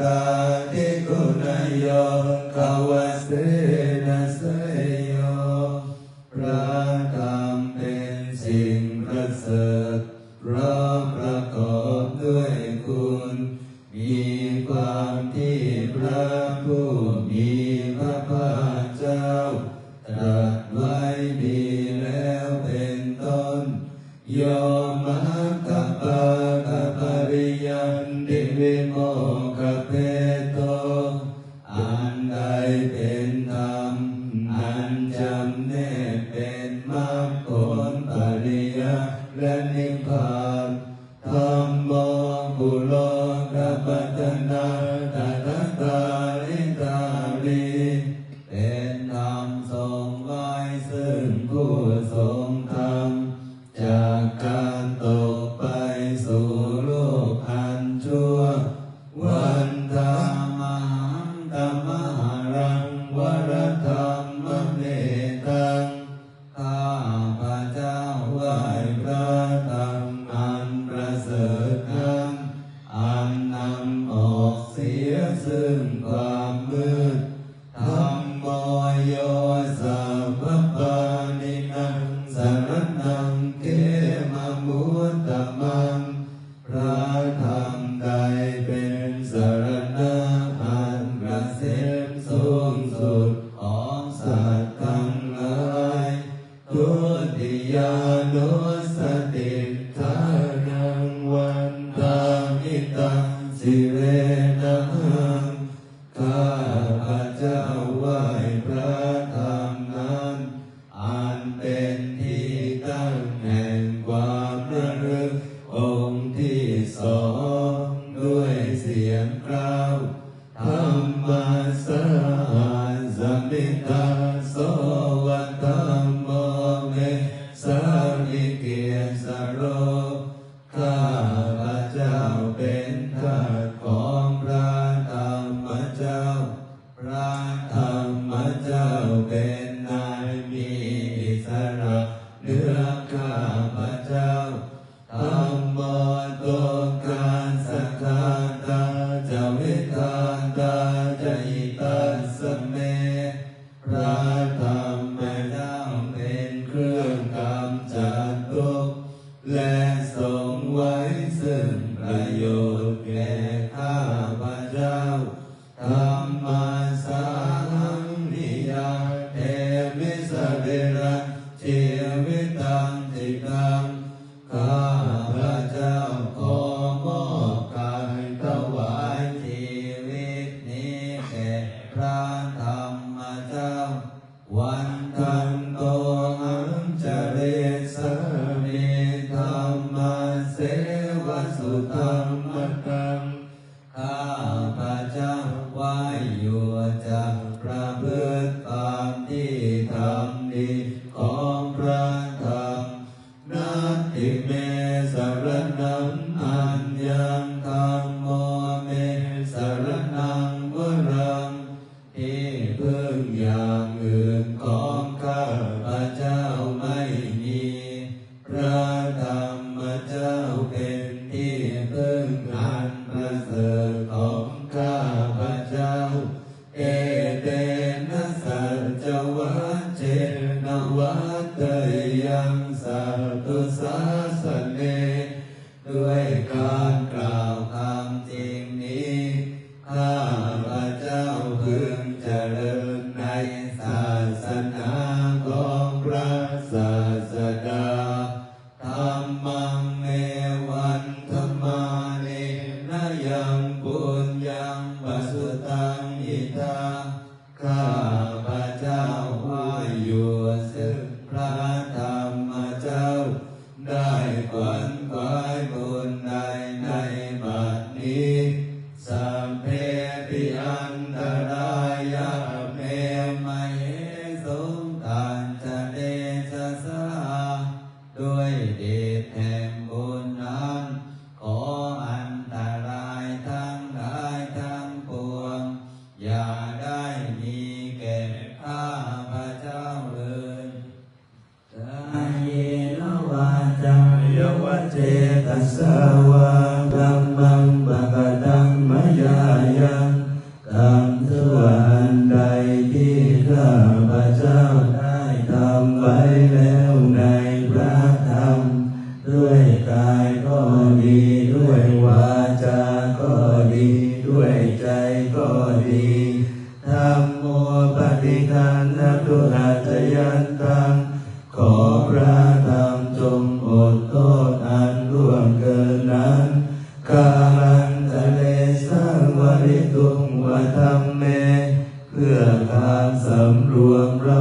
ตาทกุณโยกวเสนะเสโยพระธรรมเป็นสิ่งประเสริฐพระประกอบ 不落。ำออกเสียซึ่งความมืดธรรมโมโยสัพพปานินังสรนังเกมมุต ที่สองด้วยเสียงกล่าวธรรมาสาสัมมิตาโสวัตมโมเมสาริเกียสโรข้าพระเจ้าเป็นทาสของพระธรรมเจ้าพระธรรม ทุกข์และ สุตังมัตังข้าพระเจ้าไหวอยู่จักประพฤติตามที่ทำดี ยังปุญยังปัสุตังอิทาข้าพระเจ้าว่าอยู่ซึ่พระธรรมเจ้า ได้ขวัญขวายบุญ ตัสสาวะธัมมังปะกะตังมะยายังคำสวรรค์ใดที่ข้าพเจ้าได้ทำไว้แล้ว การันตะเลสังวริตุงวธรรมเม เพื่อการสำรวมเรา